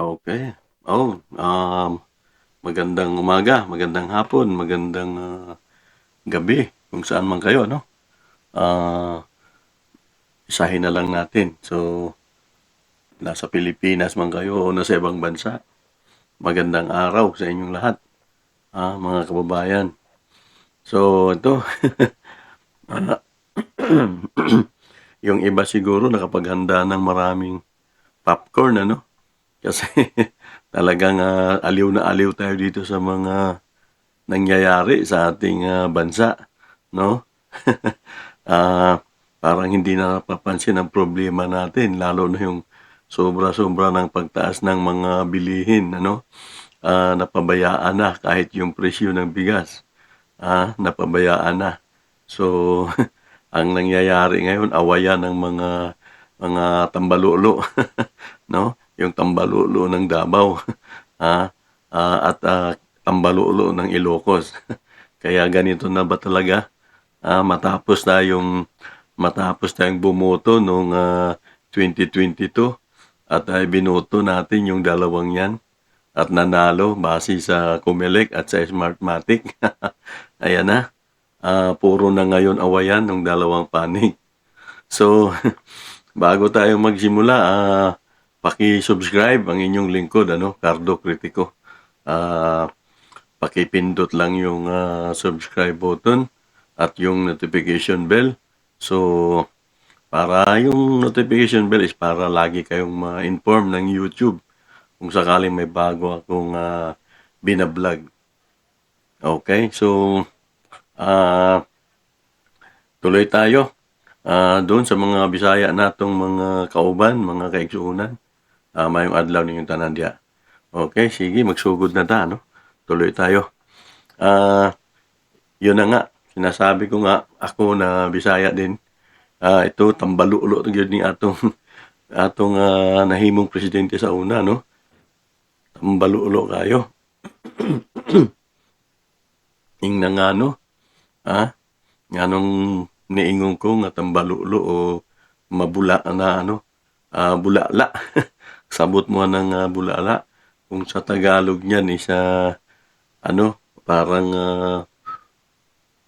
Okay. Oh, um, magandang umaga, magandang hapon, magandang ah, gabi kung saan man kayo, no? Ah, isahin na lang natin. So, nasa Pilipinas man kayo o nasa ibang bansa, magandang araw sa inyong lahat, ah, mga kababayan. So, ito, yung iba siguro nakapaghanda ng maraming popcorn, ano? Kasi talagang ah, aliw na aliw tayo dito sa mga nangyayari sa ating ah, bansa, no? Ah, parang hindi na napapansin ang problema natin, lalo na yung sobra-sobra ng pagtaas ng mga bilihin, ano? Ah, napabayaan na kahit yung presyo ng bigas, ah, napabayaan na. So, ang nangyayari ngayon, awayan ng mga mga tambalulo, no? Yung tambalulo ng Davao, ah, ah, at ah, tambalulo ng Ilocos. Kaya ganito na ba talaga? Ah, matapos tayong matapos tayong bumoto noong ah, 2022 at ay binoto natin yung dalawang yan at nanalo base sa Comelec at sa Smartmatic. Ayan na. Ah, puro na ngayon awayan ng dalawang panig. So, bago tayo magsimula, ah, paki-subscribe ang inyong lingkod, ano, Cardo Critico. Ah, pakipindot lang yung ah, subscribe button at yung notification bell. So, para yung notification bell is para lagi kayong ma-inform ng YouTube kung sakaling may bago akong ah, binablog. Okay, so ah tuloy tayo ah doon sa mga Bisaya natong mga kauban, mga kaigsuunan. Ah, mayong adlaw ninyong tanan diha. Okay, sige, magsugod na ta, no? Tuloy tayo. Ah, yun na nga, sinasabi ko nga, ako na Bisaya din, ah, ito, tambalulo yun ni atong, atong ah, nahimong presidente sa una, no? Tambalulo kayo. Ing na nga, no? Ha? Nga nung niingon ko nga tambalulo o mabula na, ano? Ah, bulala. Sabot mo ng ah, bulala. Kung sa Tagalog niyan, isa, ano, parang ah,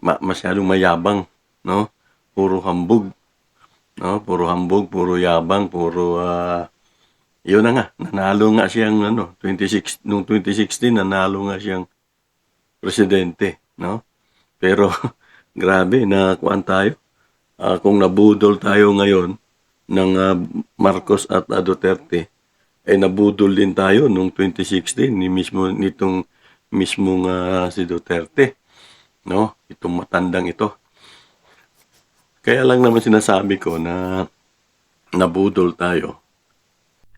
ma- masyadong mayabang, no? Puro hambog, no? Puro hambog, puro yabang, puro ah yun na nga, nanalo nga siyang ano, 26 nung 2016 nanalo nga siyang presidente, no? Pero grabe na kuan tayo. Ah, kung nabudol tayo ngayon ng ah, Marcos at ah, Duterte, ay nabudol din tayo nung 2016 ni mismo nitong mismong ah, si Duterte, no? Itong matandang ito. Kaya lang naman sinasabi ko na nabudol tayo.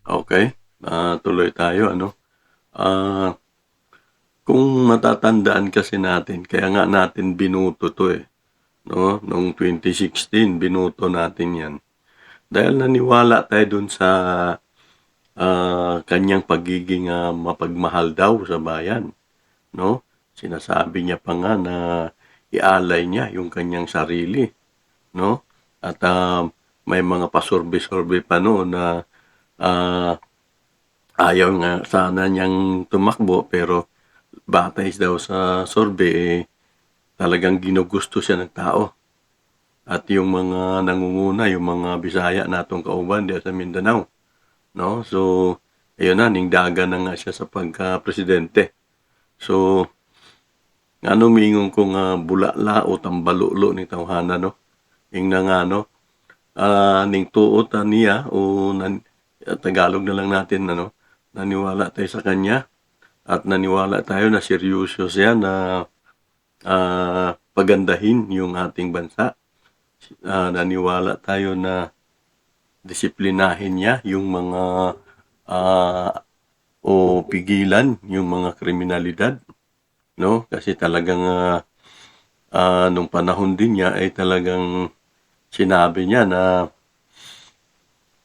Okay? Ah, tuloy tayo ano? Ah, kung matatandaan kasi natin, kaya nga natin binuto to eh. No? Noong 2016, binuto natin yan. Dahil naniwala tayo dun sa ah, kanyang pagiging ah, mapagmahal daw sa bayan. No? Sinasabi niya pa nga na ialay niya yung kanyang sarili. No? At ah, may mga pasorbe-sorbe pa noon na ah, ayaw nga sana niyang tumakbo pero batay daw sa sorbe eh, talagang ginugusto siya ng tao. At yung mga nangunguna, yung mga Bisaya natong kauban diya sa Mindanao. No? So, ayun na, ningdaga na nga siya sa pagka-presidente. So, ano mingon ko nga bulala o tambalulo ni tawhana no? Ing na nga no, ah, ning tuot niya o nan, Tagalog na lang natin ano, naniwala tayo sa kanya at naniwala tayo na seryoso siya na ah, pagandahin yung ating bansa. Ah, naniwala tayo na disiplinahin niya yung mga ah, o pigilan yung mga kriminalidad no? Kasi talagang ah, ah, nung panahon din niya ay talagang sinabi niya na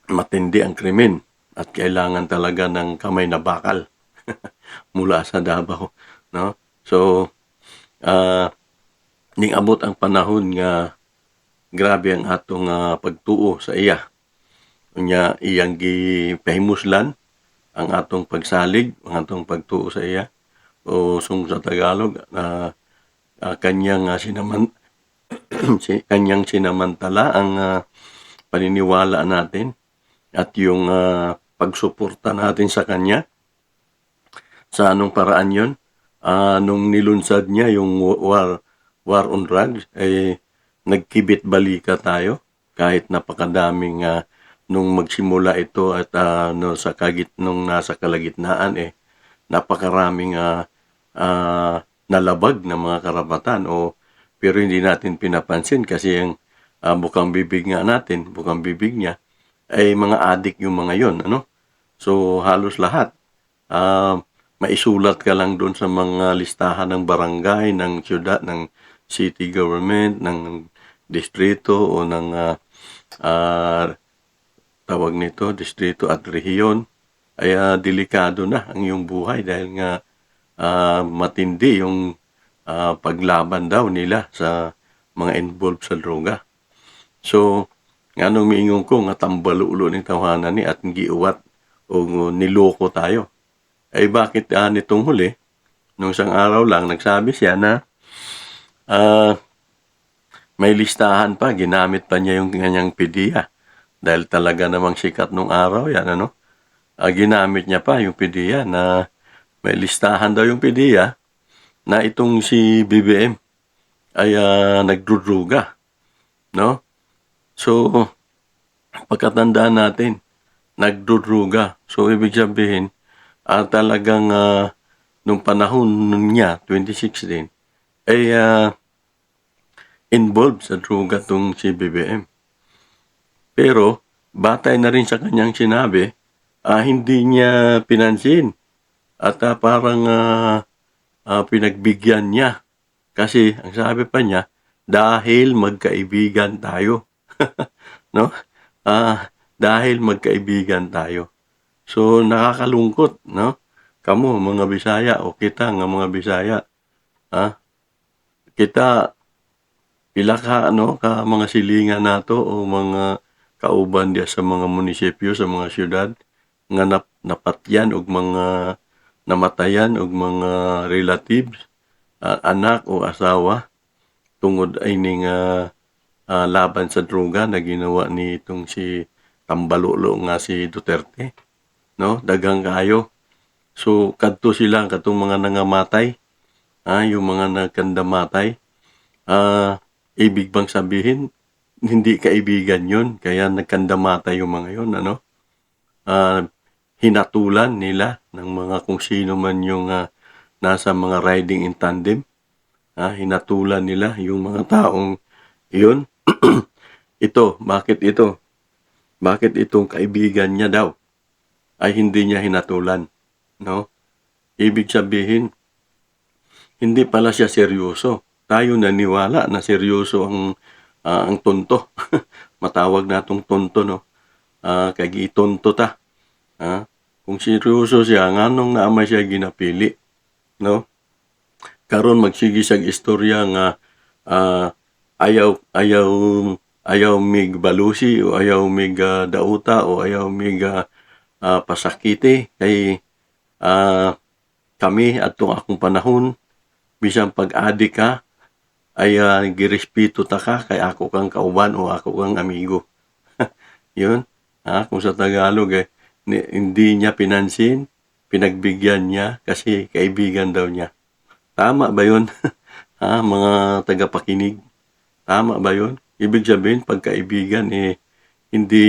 matindi ang krimen at kailangan talaga ng kamay na bakal mula sa Davao no? So ah ning abot ang panahon nga grabe ang atong ah, pagtuo sa iya unya iyang gipahimuslan ang atong pagsalig, ang atong pagtuo sa iya. O sung sa Tagalog na ah, kanyang ah, sinaman si kanyang sinamantala ang ah, paniniwala natin at yung ah, pagsuporta natin sa kanya. Sa anong paraan yon Ah, nung nilunsad niya yung wa- war war on drugs eh nagkibit balika tayo kahit napakadaming ah, nung magsimula ito at ah, no, sa kagit nung nasa kalagitnaan eh napakaraming ah, ah, nalabag na mga karapatan o pero hindi natin pinapansin kasi yung ah, bukang bibig nga natin, bukang bibig niya ay mga adik yung mga yon ano? So halos lahat. Ah, maisulat ka lang doon sa mga listahan ng barangay, ng syudad, ng city government, ng distrito o ng ah, ah, tawag nito, distrito at rehiyon, ay ah, delikado na ang iyong buhay dahil nga ah, matindi yung ah, paglaban daw nila sa mga involved sa droga. So, nga nung miingon ko nga tambalulo ni tawanan ni at giuwat o niloko tayo. Ay bakit ah, nitong huli, nung isang araw lang, nagsabi siya na ah, may listahan pa, ginamit pa niya yung kanyang PDEA. Dahil talaga namang sikat nung araw yan, ano? Ah, ginamit niya pa yung PDEA na may listahan daw yung PDEA na itong si BBM ay ah, nagdudruga. No? So, pagkatandaan natin, nagdudruga. So, ibig sabihin, ah, talagang ah, nung panahon niya, 2016, ay ah, involved sa druga tong si BBM. Pero, batay na rin sa kanyang sinabi, ah, hindi niya pinansin. At ah, parang ah, ah, pinagbigyan niya. Kasi, ang sabi pa niya, dahil magkaibigan tayo. no? Ah, dahil magkaibigan tayo. So, nakakalungkot, no? Kamu, mga Bisaya, o kita nga mga Bisaya, ah, kita, pila ka, ano, ka mga silingan nato o mga kauban diya sa mga munisipyo, sa mga syudad, nga nap, napatyan og mga namatayan og mga relatives, ah, anak o asawa, tungod ay ning ah, ah, laban sa droga na ginawa ni itong si Tambalulo nga si Duterte. No? Dagang kayo. So, kadto sila, katong mga nangamatay, ah, yung mga nagkandamatay, ah, ibig bang sabihin, hindi kaibigan yun, kaya nagkandamatay yung mga yun, ano? Ah, hinatulan nila ng mga kung sino man yung ah, nasa mga riding in tandem, ah, hinatulan nila yung mga taong iyon. ito, bakit ito? Bakit itong kaibigan niya daw ay hindi niya hinatulan? No? Ibig sabihin, hindi pala siya seryoso. Tayo naniwala na seryoso ang ah, ang tonto. Matawag natong tonto, no? Ah, kay tonto ta. Ah, kung seryoso siya, nganong naamay siya ginapili, no? Karon magsige siyang istorya nga ah, ayaw ayaw ayaw mig balusi o ayaw mig ah, dauta o ayaw mig ah, ah, pasakiti kay ah, kami at akong panahon bisan pag-adik ka ay uh, girespeto ta ka kay ako kang kauban o ako kang amigo. Yun. Ha, kung sa Tagalog eh, hindi niya pinansin, pinagbigyan niya kasi kaibigan daw niya. Tama ba yun? ha, mga tagapakinig? Tama ba yun? Ibig sabihin, pagkaibigan eh, hindi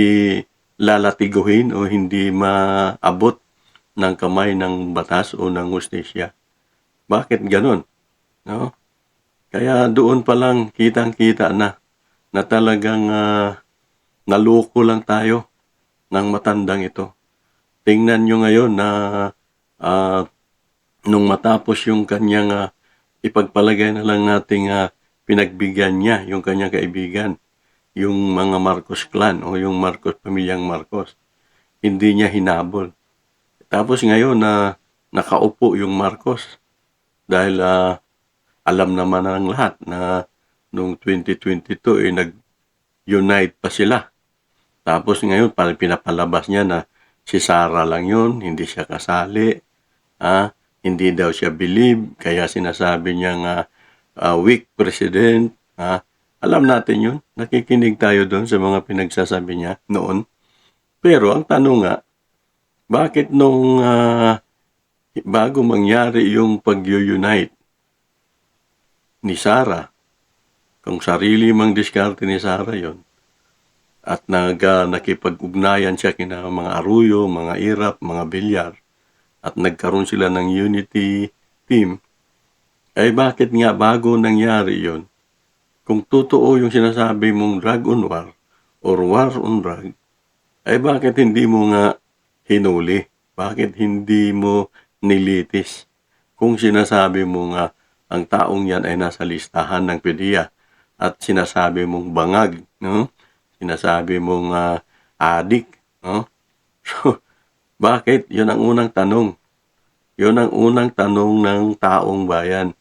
lalatiguhin o hindi maabot ng kamay ng batas o ng justisya. Bakit ganun? No? Kaya doon pa lang kitang-kita na na talagang ah, naloko lang tayo ng matandang ito. Tingnan nyo ngayon na ah, nung matapos yung kanyang ah, ipagpalagay na lang nating ah, pinagbigyan niya yung kanyang kaibigan, yung mga Marcos clan o yung Marcos, pamilyang Marcos. Hindi niya hinabol. Tapos ngayon na nakaupo yung Marcos dahil ah, alam naman ng lahat na noong 2022 eh nag-unite pa sila. Tapos ngayon pinapalabas niya na si Sara lang yun, hindi siya kasali. Ah, hindi daw siya believe, kaya sinasabi niya nga ah, weak president. Ah, alam natin yun. Nakikinig tayo doon sa mga pinagsasabi niya noon. Pero ang tanong nga, bakit nung ah, bago mangyari yung pag-unite ni Sara, kung sarili mang diskarte ni Sara yon at nag, ah, nakipag-ugnayan siya kina mga Aruyo, mga Irap, mga Bilyar, at nagkaroon sila ng unity team, ay bakit nga bago nangyari yon kung totoo yung sinasabi mong drug on war or war on drug, ay bakit hindi mo nga hinuli? Bakit hindi mo nilitis? Kung sinasabi mo nga ang taong yan ay nasa listahan ng PDEA at sinasabi mong bangag, no? Sinasabi mong uh, adik, no? So, bakit? Yun ang unang tanong. Yun ang unang tanong ng taong bayan.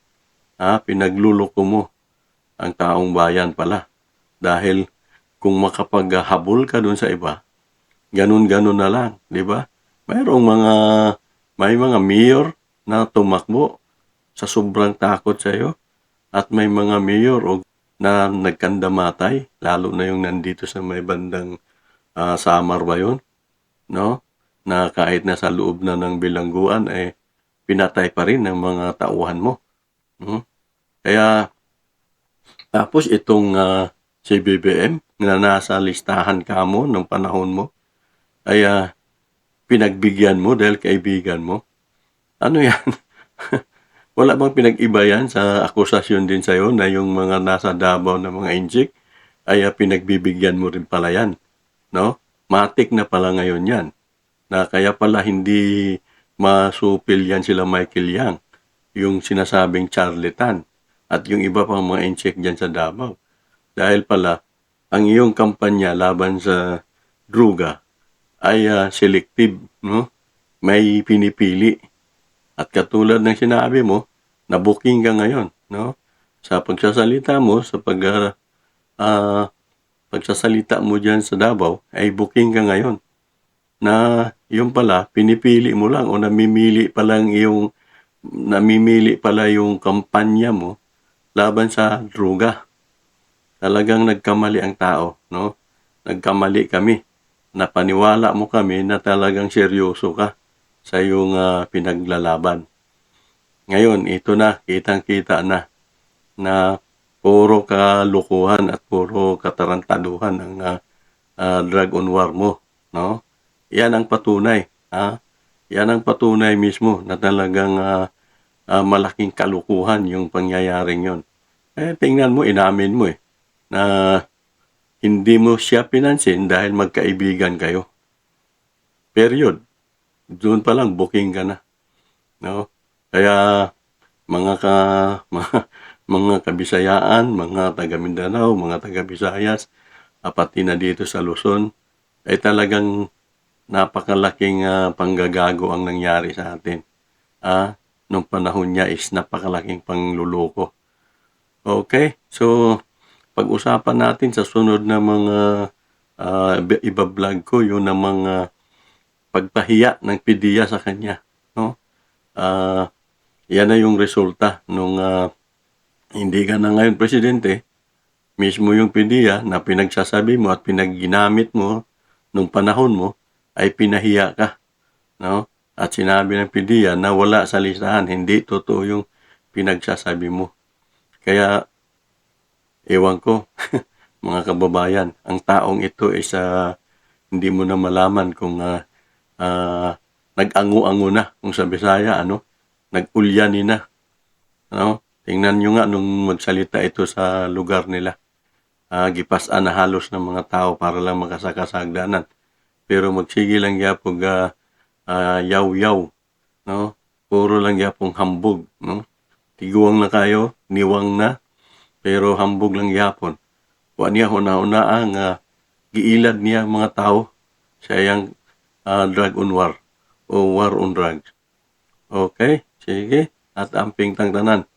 Ha? Pinagluloko mo ang taong bayan pala. Dahil kung makapaghabol ka dun sa iba, ganun-ganun na lang, di ba? Mayroong mga, may mga mayor na tumakbo sa sobrang takot sa iyo at may mga mayor o na nagkandamatay, lalo na yung nandito sa may bandang ah, Samar ba yun? No? Na kahit na sa loob na ng bilangguan, eh, pinatay pa rin ng mga tauhan mo. No? Kaya, tapos itong ah, si BBM na nasa listahan ka mo ng panahon mo, ay ah, pinagbigyan mo dahil kaibigan mo. Ano yan? Wala bang pinag-iba yan sa akusasyon din sa'yo na yung mga nasa Davao na mga injik ay ah, pinagbibigyan mo rin pala yan. No? Matik na pala ngayon yan. Na kaya pala hindi masupil yan sila Michael Yang, yung sinasabing charlatan at yung iba pang mga incheck dyan sa Davao. Dahil pala, ang iyong kampanya laban sa druga ay ah, selective, no? May pinipili. At katulad ng sinabi mo, na-booking ka ngayon, no? Sa pagsasalita mo, sa pag ah, pagsasalita mo diyan sa Davao, ay booking ka ngayon. Na yung pala, pinipili mo lang o namimili pa lang yung namimili pala yung kampanya mo laban sa druga. Talagang nagkamali ang tao, no? Nagkamali kami. Napaniwala mo kami na talagang seryoso ka sa iyong ah, pinaglalaban. Ngayon, ito na, kitang-kita na, na puro kalukuhan at puro katarantaduhan ang ah, ah, drug on war mo, no? Yan ang patunay, ha? Yan ang patunay mismo na talagang ah, ah, malaking kalukuhan yung pangyayaring yon. Eh, tingnan mo, inamin mo eh, na hindi mo siya pinansin dahil magkaibigan kayo. Period. Doon pa lang, booking ka na. No? Kaya, mga ka, mga, mga kabisayaan, mga taga Mindanao, mga taga Visayas, ah, pati na dito sa Luzon, ay talagang napakalaking ah, panggagago ang nangyari sa atin. Ah, nung panahon niya is napakalaking pangluloko. Okay, so pag-usapan natin sa sunod na mga uh, iba-vlog ko yung na mga pagpahiya ng pidiya sa kanya. No? Ah, yan na yung resulta nung ah, hindi ka na ngayon presidente, mismo yung pidiya na pinagsasabi mo at pinagginamit mo nung panahon mo ay pinahiya ka. No? At sinabi ng pidiya na wala sa listahan, hindi totoo yung pinagsasabi mo. Kaya, ewan ko, mga kababayan, ang taong ito ay sa hindi mo na malaman kung ah, ah, nag-ango-ango na kung sa Bisaya, ano, nag-ulyani na. Ano? Tingnan nyo nga nung magsalita ito sa lugar nila. Ah, gipasan na halos ng mga tao para lang makasakasagdanan. Pero magsige lang yapog ah, ah, yaw-yaw, no? Puro lang yapong hambog, no? Tiguang na kayo, niwang na, pero hambog lang yapon. Wa niya huna-huna ang ah, giilad niya mga tao sa iyang ah, drug on war o war on drugs. Okay, sige. At amping tangtanan.